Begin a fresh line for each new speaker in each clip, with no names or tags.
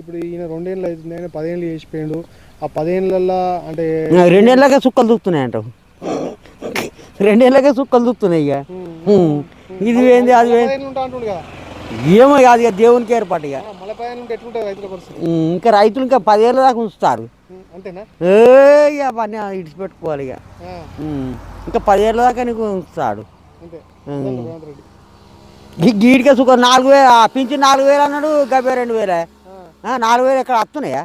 ఇప్పుడు ఈయన రెండేళ్ళు అవుతుంది ఆయన పదేళ్ళు చేసిపోయాడు. ఆ పదేళ్ళల్లో అంటే
రెండేళ్ళకే సుక్కలు దూకుతున్నాయి అంటావు రెండేళ్ళకే సుక్కలు దూకుతున్నాయి ఇక. ఇది ఏంది అది ఏమో కాదు ఇక దేవునికి ఏర్పాటు ఇక. ఇంకా రైతులు ఇంకా పదేళ్ళ దాకా ఉంచుతారు. ఏ ఇక అవన్నీ ఇడిచిపెట్టుకోవాలి ఇక. ఇంకా పదేళ్ళ దాకా నీకు ఉంచుతాడు. గీడికే సుఖ నాలుగు వేలు పింఛన్ నాలుగు వేలు అన్నాడు గబ్బే రెండు వేలే. నాలుగు వేలు ఎక్కడ వస్తున్నాయా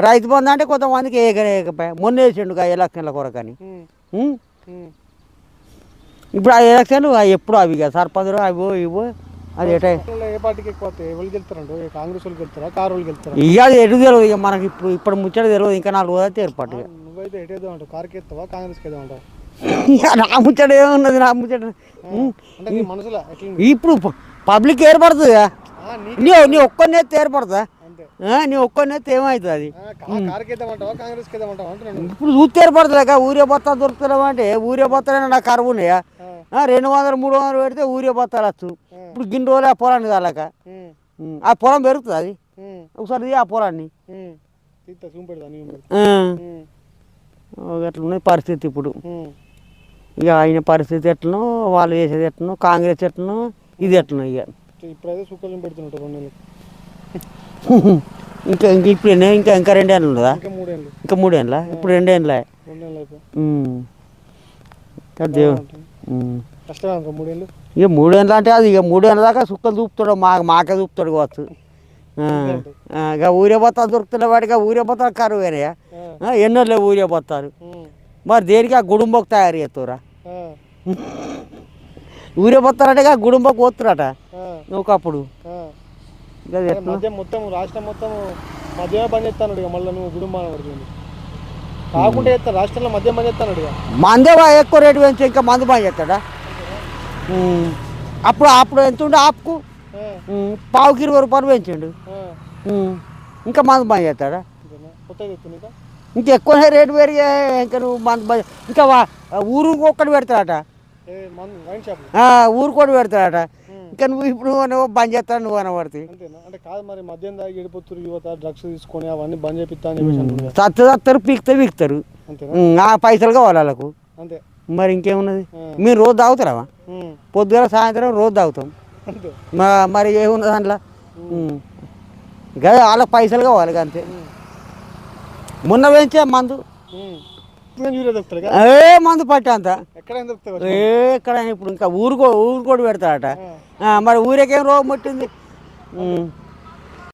రైతు బంధు అంటే కొంతమందికి ఏకనే ఏకపోయా మొన్న వేసిండు ఎలక్షన్ల
ఉమ్?
ఉమ్. ఇప్పుడు ఆ ఎలక్షన్లు ఎప్పుడు అవి ఇక సర్పంచులు అవి ఇవో అది ఎట ఇక అది ఎటు తెలియదు ఇక మనకి ఇప్పుడు ఇప్పుడు ముచ్చట తెలియదు ఇంకా నాలుగు రోజులు అయితే ఏర్పాటు ఇక.
కారుకి
నా ముచ్చట ఏమున్నది? నా ముచ్చట ఇప్పుడు పబ్లిక్ ఏర్పడుతుంది
నీ
నీ నీ ఒక్కనే ఆ, నీ ఒక్కనే ఏమవుతుంది అది. ఇప్పుడు చూస్తే ఏర్పడుతుంది ఊరే బత్తాలు దొరుకుతున్నావు అంటే ఊరే బత్తాలైనా నాకు కరువు ఉన్నాయా? రెండు వందలు మూడు వందలు పెడితే ఊరే బత్తాలు వచ్చు ఇప్పుడు గిన్ని రోజులు ఆ పొలాన్ని కాలక. ఆ పొలం పెరుగుతుంది అది? ఒకసారి ఆ పొలాన్ని.
నీ
ఉన్నది పరిస్థితి ఇప్పుడు. ఇక ఆయన పరిస్థితి ఎట్లనో వాళ్ళు చేసేది ఎట్లనో కాంగ్రెస్ ఎట్లనో ఇది ఎట్లనో ఇక.
ఇప్పుడైతే సుక్కలు పెడుతున్నట్టు రెండు నెలలు
ఇంకా ఇంక ఇప్పుడు ఎన్ని ఇంకా ఇంకా రెండేళ్ళు ఉన్నదా
ఇంకా మూడేళ్ళు
ఇంకా మూడేళ్ళ ఇప్పుడు రెండేళ్ళే
రెండు నెలలు
ఉమ్. ఇంకా
మూడేళ్ళు
మూడేళ్ళు అంటే అది ఇక మూడేళ్ళ దాకా సుక్కలు చూపుతాడు మా మాకే చూపుతాడు కావచ్చు. ఇక ఊరే బత్తాలు దొరుకుతున్న వాడికి ఊరే బత్తాలు కరువు అయినాయా
ఆ,
ఎన్నో లేవు ఊరే బత్తాలు
ఉమ్,
మరి దేనికి ఆ గుడుంబకు తయారు చేస్తారా ఊరే బత్తారంటే ఇక గుడుంబకు పోతురట. ఒకప్పుడు.
మొత్తం రాష్ట్రం మొత్తం మధ్యమే పని చేస్తాను మళ్ళీ నువ్వు పడుతుంది కాకుండా చేస్తాను రాష్ట్రంలో మధ్య పని చేస్తాను
మందే ఎక్కువ రేటు పెంచి ఇంకా మందు బాగా చేస్తాడా. అప్పుడు అప్పుడు ఎంత ఉండే ఆపుకు? పావుకి ఇరవై రూపాయలు పెంచిండు. ఇంకా మందు బాగా చేస్తాడా?
ఇంకా?
ఎక్కువ రేటు పెరిగే ఇంకా నువ్వు మందు ఇంకా ఊరు ఒక్కటి పెడతాడట ఊరు కూడా పెడతాడట. ఇంకా నువ్వు ఇప్పుడు నువ్వు బంద్ చేస్తాడు నువ్వు అనబడుతుంది
అంతేనా? అంటే కాదు మరి మద్యం దాగి ఎడిపోతురు యువత డ్రగ్స్ తీసుకొని అవన్నీ బంద్ చేపిస్తా అని చెప్పేసి అంటున్నారు కదా.
సత్తు సత్తరు పీక్తే పీకుతారు. ఆ పైసలు కావాలి వాళ్ళకు.
అంతే.
మరి ఇంకేమున్నది. మీరు రోజు తాగుతారా
ఉమ్,
పొద్దున సాయంత్రం రోజు తాగుతాం. మరి ఏమున్నది దాంట్లో? కదా వాళ్ళకి పైసలు కావాలి అంతే. మొన్న పెంచే మందు. ఏ మందు పట్టే అంత. ఏ ఎక్కడ ఇప్పుడు ఇంకా ఊరుకో ఊరు కూడా పెడతాడట మరి ఊరికేం రోగం పట్టింది.